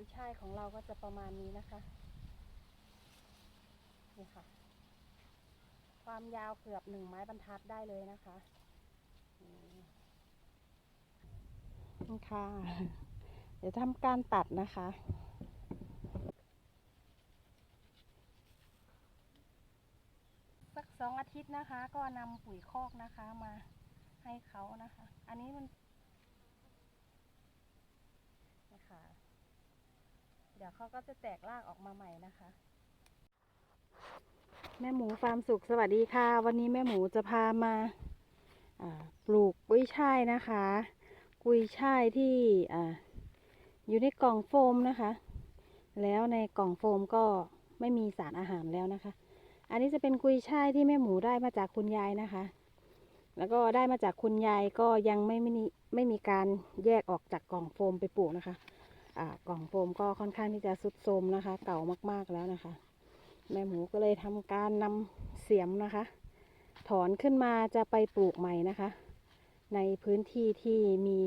กุ้ยช่ายของเราก็จะประมาณนี้นะคะ นี่ค่ะ ความยาวเกือบหนึ่งไม้บรรทัดได้เลยนะคะนี่นี่ค่ะ เดี๋ยวทำการตัดนะคะสักสองอาทิตย์นะคะ ก็นำปุ๋ยคอกนะคะมาให้เขานะคะ อันนี้มันนะคะ เดี๋ยวเขาก็จะแตกรากออกมาใหม่นะคะ แม่หมูฟาร์มสุขสวัสดีค่ะ วันนี้แม่หมูจะพามาปลูกกุ้ยช่ายนะคะ กุ้ยช่ายที่ออยู่ในกล่องโฟมนะคะ แล้วในกล่องโฟมก็ไม่มีสารอาหารแล้วนะคะ อันนี้จะเป็นกุยช่ายที่แม่หมูได้มาจากคุณยายนะคะ แล้วก็ได้มาจากคุณยายก็ยังไม่ไม่มีไม่มีการแยกออกจากกล่องโฟมไปปลูกนะคะ กล่องโฟมก็ค่อนข้างที่จะสุดโทรมนะคะ เก่ามากๆแล้วนะคะ แม่หมูก็เลยทำการนำเสียมนะคะ ถอนขึ้นมาจะไปปลูกใหม่นะคะ ในพื้นที่ที่มี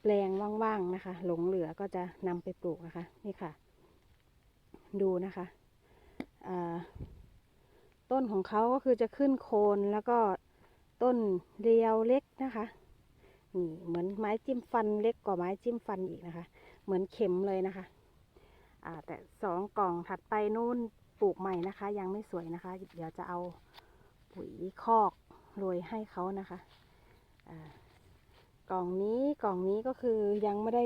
แปลงว่างๆนะคะ หลงเหลือก็จะนำไปปลูกนะคะ นี่ค่ะ ดูนะคะต้นของเขาก็คือจะขึ้นโคนแล้วก็ต้นเรียวเล็กนะคะนี่เหมือนไม้จิ้มฟันเล็กกว่าไม้จิ้มฟันอีกนะคะ เหมือนเข็มเลยนะคะแต่สองกล่องถัดไปนู่นปลูกใหม่นะคะ ยังไม่สวยนะคะ เดี๋ยวจะเอาปุ๋ยคอกโรยให้เขานะคะกล่องนี้กล่องนี้ก็คือยังไม่ได้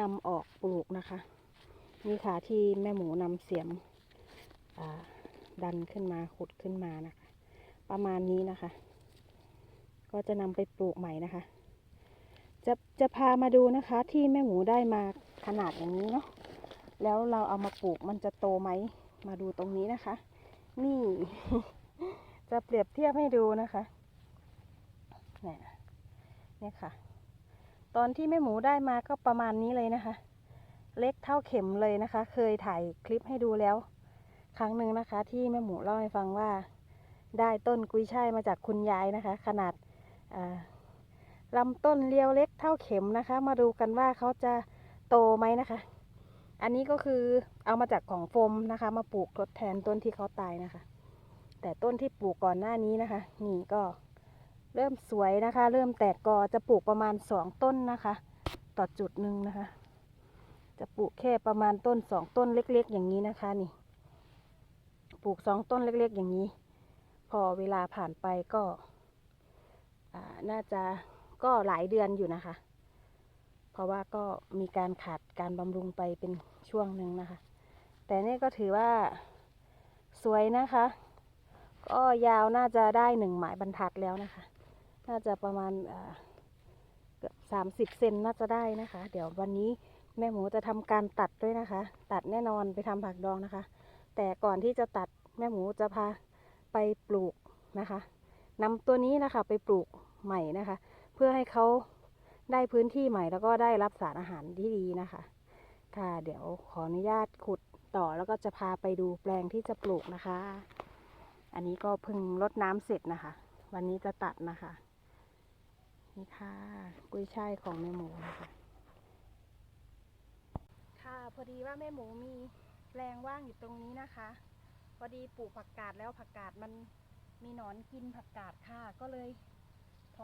นำออกปลูกนะคะนี่ค่ะที่แม่หมูนำเสียมดันขึ้นมาขุดขึ้นมานะคะ ประมาณนี้นะคะ ก็จะนำไปปลูกใหม่นะคะ จะจะพามาดูนะคะที่แม่หมูได้มาขนาดอย่างนี้เนาะแล้วเราเอามาปลูกมันจะโตไหมมาดูตรงนี้นะคะ นี่ จะเปรียบเทียบให้ดูนะคะเนี่ยนี่ค่ะ ตอนที่แม่หมูได้มาก็ประมาณนี้เลยนะคะ เล็กเท่าเข็มเลยนะคะ เคยถ่ายคลิปให้ดูแล้ว ครั้งหนึ่งนะคะ ที่แม่หมูเล่าให้ฟังว่า ได้ต้นกุยช่ายมาจากคุณยายนะคะ ขนาดอ่า ลำต้นเรียวเล็กเท่าเข็มนะคะ มาดูกันว่าเขาจะโตไหมนะคะ อันนี้ก็คือเอามาจากของโฟมนะคะ มาปลูกทดแทนต้นที่เขาตายนะคะ แต่ต้นที่ปลูกก่อนหน้านี้นะคะ นี่ก็เริ่มสวยนะคะ เริ่มแตกกอจะปลูกประมาณสองต้นนะคะ ต่อจุดหนึ่งนะคะ จะปลูกแค่ประมาณต้นสองต้นเล็ก ๆ อย่างนี้นะคะ นี่ ปลูกสองต้นเล็ก ๆ อย่างนี้ พอเวลาผ่านไปก็น่าจะ ก็หลายเดือนอยู่นะคะ เพราะว่าก็มีการขาดการบำรุงไปเป็นช่วงหนึ่งนะคะ แต่นี่ก็ถือว่าสวยนะคะ ก็ยาวน่าจะได้หนึ่งหมายบรรทัดแล้วนะคะ น่าจะประมาณเกือบสามสิบเซนน่าจะได้นะคะ เดี๋ยววันนี้แม่หมูจะทำการตัดด้วยนะคะ ตัดแน่นอนไปทำผักดองนะคะ แต่ก่อนที่จะตัดแม่หมูจะพาไปปลูกนะคะนำตัวนี้นะคะไปปลูกใหม่นะคะ พื่อให้เขาได้พื้นที่ใหม่แล้วก็ได้รับสารอาหารที่ดีนะคะ ค่ะ เดี๋ยวขออนุญาตขุดต่อแล้วก็จะพาไปดูแปลงที่จะปลูกนะคะ อันนี้ก็เพิ่งรดน้ำเสร็จนะคะ วันนี้จะตัดนะคะ นี่ค่ะกุ้ยช่ายของแม่หมูนะคะค่ะพอดีว่าแม่หมูมีแปลงว่างอยู่ตรงนี้นะคะ พอดีปลูกผักกาดแล้วผักกาดมันมีหนอนกินผักกาดค่ะ ก็เลย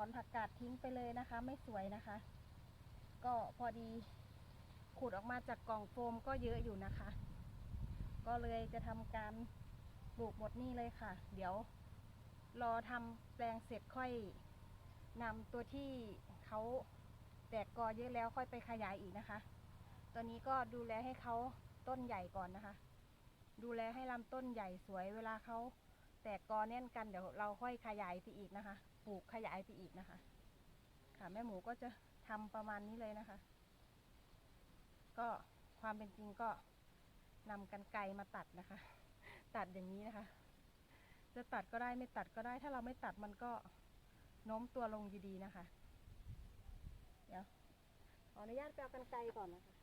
อนผักกาดทิ้งไปเลยนะคะ ไม่สวยนะคะ ก็พอดีขุดออกมาจากกล่องโฟมก็เยอะอยู่นะคะ ก็เลยจะทำการปลูกหมดนี่เลยค่ะ เดี๋ยวรอทำแปลงเสร็จค่อยนำตัวที่เขาแตกกอเยอะแล้วค่อยไปขยายอีกนะคะ ตอนนี้ก็ดูแลให้เขาต้นใหญ่ก่อนนะคะ ดูแลให้ลำต้นใหญ่สวยเวลาเขา แตกกอแน่นกันเดี๋ยวเราค่อยขยายไปอีกนะคะ ปลูกขยายไปอีกนะคะ ค่ะแม่หมูก็จะทำประมาณนี้เลยนะคะ ก็ความเป็นจริงก็นำกันไกรมาตัดนะคะ ตัดอย่างนี้นะคะ จะตัดก็ได้ไม่ตัดก็ได้ ถ้าเราไม่ตัดมันก็โน้มตัวลงอยู่ดีนะคะ เดี๋ยวขออนุญาตไปเอากันไกรก่อนนะคะ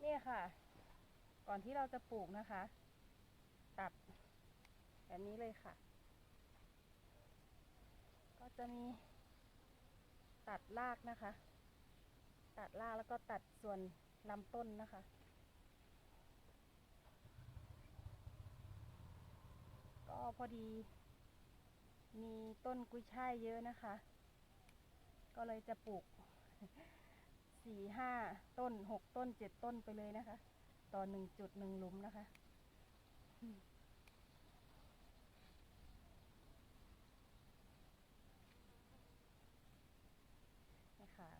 เนี่ยค่ะ ก่อนที่เราจะปลูกนะคะ แบบนี้เลยค่ะ ก็จะมีตัดรากนะคะ ตัดรากแล้วก็ตัดส่วนลำต้นนะคะ ก็พอดี มีต้นกุ้ยช่ายเยอะนะคะ ก็เลยจะปลูกสี่ห้าต้นหกต้นเจ็ดต้นไปเลยนะคะ ต่อหนึ่งจุดหนึ่งหลุมนะคะอืมนะคะ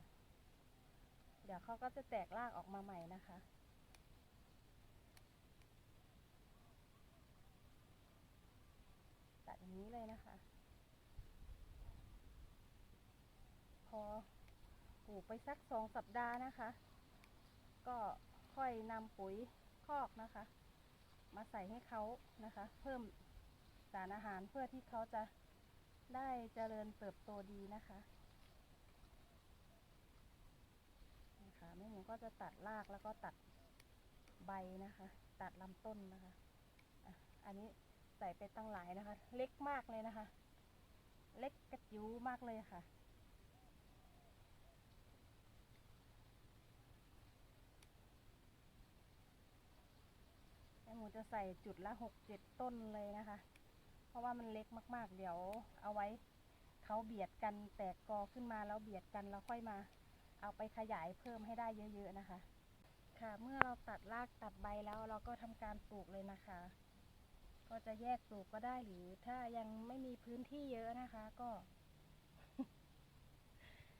เดี๋ยวเขาก็จะแตกรากออกมาใหม่นะคะ ตัดอย่างนี้เลยนะคะ พอปลูกไปสักสองสัปดาห์นะคะ ก็ค่อยนำปุ๋ยคอกนะคะ มาใส่ให้เขานะคะ เพิ่มสารอาหารเพื่อที่เขาจะได้เจริญเติบโตดีนะคะ นะคะแม่หมูก็จะตัดรากแล้วก็ตัดใบนะคะ ตัดลำต้นนะคะอะอันนี้ใส่ไปตั้งหลายนะคะ เล็กมากเลยนะคะ เล็กกระจิ๋วมากเลยค่ะแม่หมูจะใส่จุดละหกเจ็ดต้นเลยนะคะ เพราะว่ามันเล็กมาก ๆ เดี๋ยวเอาไว้เขาเบียดกันแตกกอขึ้นมาแล้วเบียดกันแล้วค่อยมา เอาไปขยายเพิ่มให้ได้เยอะ ๆนะคะ ค่ะ เมื่อเราตัดรากตัดใบแล้วเราก็ทำการปลูกเลยนะคะ ก็จะแยกปลูกก็ได้หรือถ้ายังไม่มีพื้นที่เยอะนะคะก็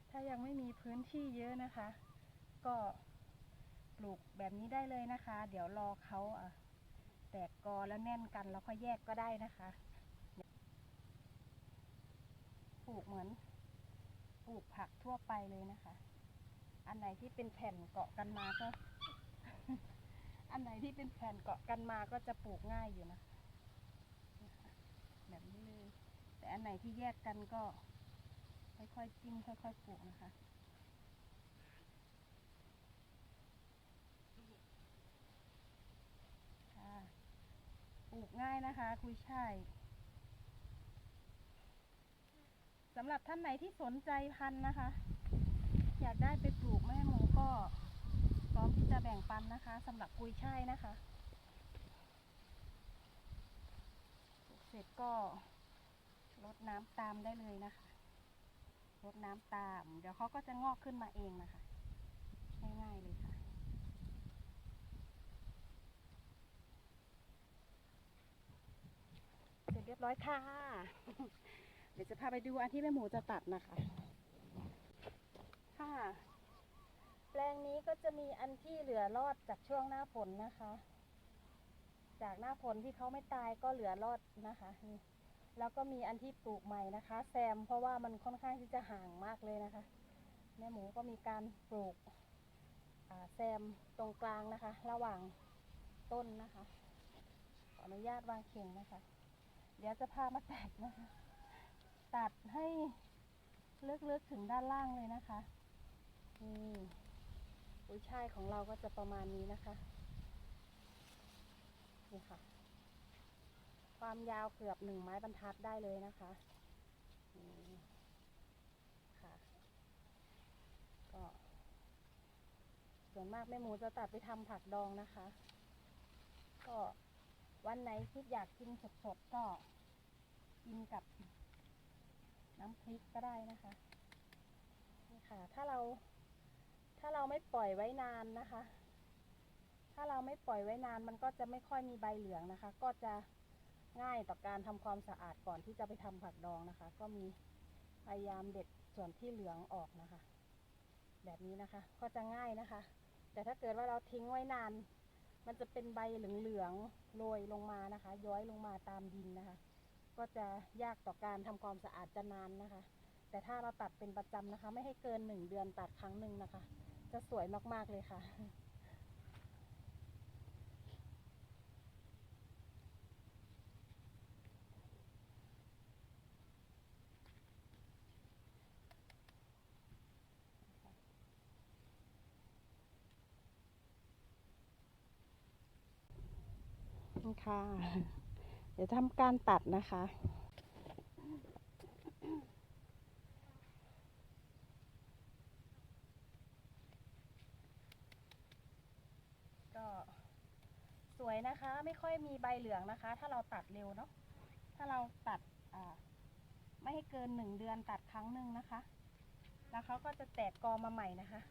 ถ้ายังไม่มีพื้นที่เยอะนะคะ ก็ปลูกแบบนี้ได้เลยนะคะ เดี๋ยวรอเขาอะแตกกอแล้วแน่นกันแล้วค่อยแยกก็ได้นะคะปลูกเหมือนปลูกผักทั่วไปเลยนะคะ อันไหนที่เป็นแผ่นเกาะกันมาก็ อันไหนที่เป็นแผ่นเกาะกันมาก็จะปลูกง่ายอยู่นะ แบบนี้เลย แต่อันไหนที่แยกกันก็ ค่อยๆจิ้มค่อยๆปลูกนะคะปลูกง่ายนะคะกุยช่ายสำหรับท่านไหนที่สนใจพันธุ์นะคะ อยากได้ไปปลูกแม่หมูก็พร้อมที่จะแบ่งปันนะคะสำหรับกุยช่ายนะคะปลูกเสร็จก็รดน้ำตามได้เลยนะคะรดน้ำตาม เดี๋ยวเขาก็จะงอกขึ้นมาเองนะคะ ง่ายๆเลยค่ะ เสร็จเรียบร้อยค่ะ เดี๋ยวจะพาไปดูอันที่แม่หมูจะตัดนะคะ ค่ะ แปลงนี้ก็จะมีอันที่เหลือรอดจากช่วงหน้าฝนนะคะ จากหน้าฝนที่เขาไม่ตายก็เหลือรอดนะคะนี่แล้วก็มีอันที่ปลูกใหม่นะคะ แซมเพราะว่ามันค่อนข้างที่จะห่างมากเลยนะคะแม่หมูก็มีการปลูกแซมตรงกลางนะคะ ระหว่างต้นนะคะขออนุญาตวางเข่งนะคะ เดี๋ยวจะพามาตัดนะคะ ตัดให้ลึกๆถึงด้านล่างเลยนะคะ นี่กุ้ยช่ายของเราก็จะประมาณนี้นะคะ นี่ค่ะ ความยาวเกือบหนึ่งไม้บรรทัดได้เลยนะคะนี่ค่ะ ก็ ส่วนมากแม่หมูจะตัดไปทำผักดองนะคะ ก็วันไหนคิดอยากกินสดๆก็กินกับน้ำพริกก็ได้นะคะ นี่ค่ะ ถ้าเรา ถ้าเราไม่ปล่อยไว้นานนะคะ ถ้าเราไม่ปล่อยไว้นานมันก็จะไม่ค่อยมีใบเหลืองนะคะ ก็จะง่ายต่อการทำความสะอาดก่อนที่จะไปทำผักดองนะคะ ก็มีพยายามเด็ดส่วนที่เหลืองออกนะคะ แบบนี้นะคะ ก็จะง่ายนะคะ แต่ถ้าเกิดว่าเราทิ้งไว้นาน มันจะเป็นใบเหลืองๆโรยลงมานะคะ ย้อยลงมาตามดินนะคะ ก็จะยากต่อการทำความสะอาดจะนานนะคะ แต่ถ้าเราตัดเป็นประจำนะคะ ไม่ให้เกินหนึ่งเดือนตัดครั้งหนึ่งนะคะ จะสวยมากๆเลยค่ะนะค่ะ เดี๋ยวทำการตัดนะคะ น สวยนะคะ ไม่ค่อยมีใบเหลืองนะคะ ถ้าเราตัดเร็วเนาะถ้าเราตัดไม่ให้เกินหนึ่งเดือนตัดครั้งหนึ่งนะคะ แล้วเขาก็จะแตกกอมาใหม่นะคะ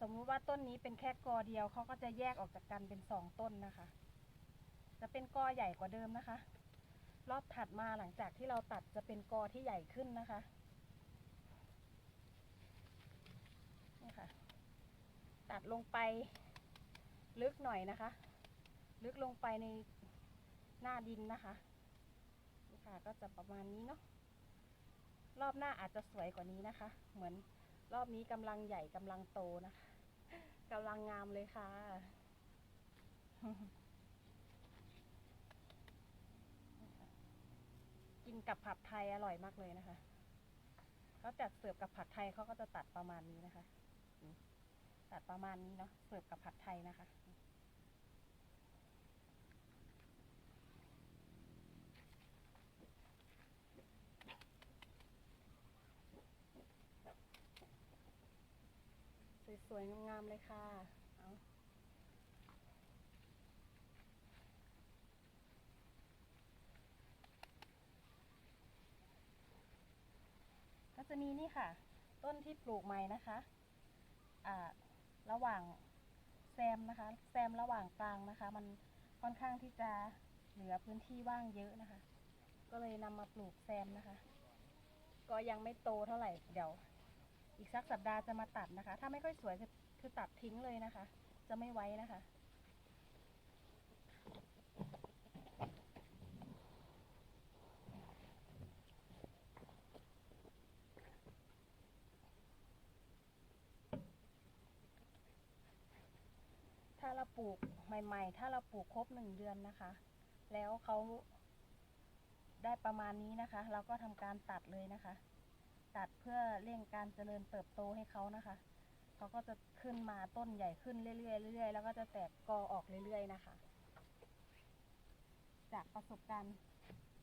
สมมุติว่าต้นนี้เป็นแค่กอเดียวเขาก็จะแยกออกจากกันเป็นสองต้นนะคะ จะเป็นกอใหญ่กว่าเดิมนะคะ รอบถัดมาหลังจากที่เราตัดจะเป็นกอที่ใหญ่ขึ้นนะคะนี่ค่ะ ตัดลงไปลึกหน่อยนะคะ ลึกลงไปในหน้าดินนะคะนี่ค่ะก็จะประมาณนี้เนาะรอบหน้าอาจจะสวยกว่านี้นะคะ เหมือนรอบนี้กำลังใหญ่กำลังโตนะคะกำลังงามเลยค่ะกินกับผัดไทยอร่อยมากเลยนะคะเขาจัดเสิร์ฟกับผัดไทยเขาก็จะตัดประมาณนี้นะคะ ตัดประมาณนี้เนาะเสิร์ฟกับผัดไทยนะคะ ส วยๆ งามๆ เลยค่ะ เอาก็จะมีนี่ค่ะ ต้นที่ปลูกใหม่นะคะอ่าระหว่างแซมนะคะ แซมระหว่างกลางนะคะ มันค่อนข้างที่จะเหลือพื้นที่ว่างเยอะนะคะ ก็เลยนำมาปลูกแซมนะคะ ก็ยังไม่โตเท่าไหร่เดี๋ยว อีกสักสัปดาห์จะมาตัดนะคะ ถ้าไม่ค่อยสวยคือคือตัดทิ้งเลยนะคะ จะไม่ไว้นะคะ ถ้าเราปลูกใหม่ ๆ ถ้าเราปลูกครบหนึ่งเดือนนะคะ แล้วเขาได้ประมาณนี้นะคะ เราก็ทำการตัดเลยนะคะ ตัดเพื่อเร่งการเจริญเติบโตให้เขานะคะ เขาก็จะขึ้นมาต้นใหญ่ขึ้นเรื่อยๆเรื่อยๆแล้วก็จะแตกกอออกเรื่อยๆนะคะ จากประสบการณ์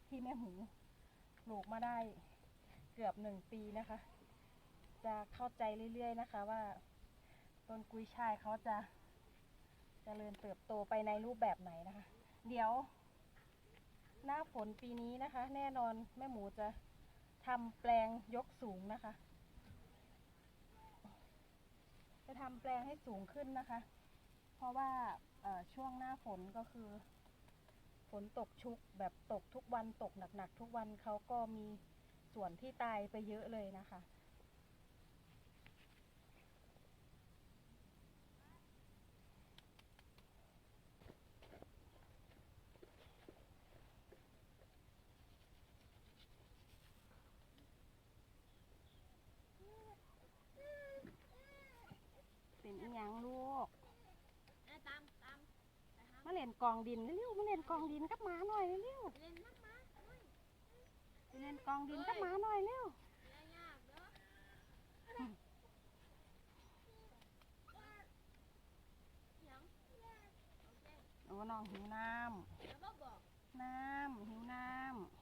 ที่แม่หมูปลูกมาได้เกือบหนึ่งปีนะคะ จะเข้าใจเรื่อยๆนะคะ ว่าต้นกุยช่ายเขาจะเจริญเติบโตไปในรูปแบบไหนนะคะ เดี๋ยวหน้าฝนปีนี้นะคะ แน่นอนแม่หมูจะ ทำแปลงยกสูงนะคะ จะทำแปลงให้สูงขึ้นนะคะ เพราะว่าช่วงหน้าฝนก็คือ ฝนตกชุกแบบตกทุกวันตกหนักๆทุกวันเขาก็มีส่วนที่ตายไปเยอะเลยนะคะ เป็นอีหยังลูก อะตามตามนะคะ มาเล่นกองดินเร็วมาเล่นกองดินกับหมาหน่อยเร็วเล่นมากมาไปเล่นกองดินกับหมาหน่อยเร็วเล่นยากเด้อหยังโอ้น้องหิวน้ำน้ำหิวน้ำ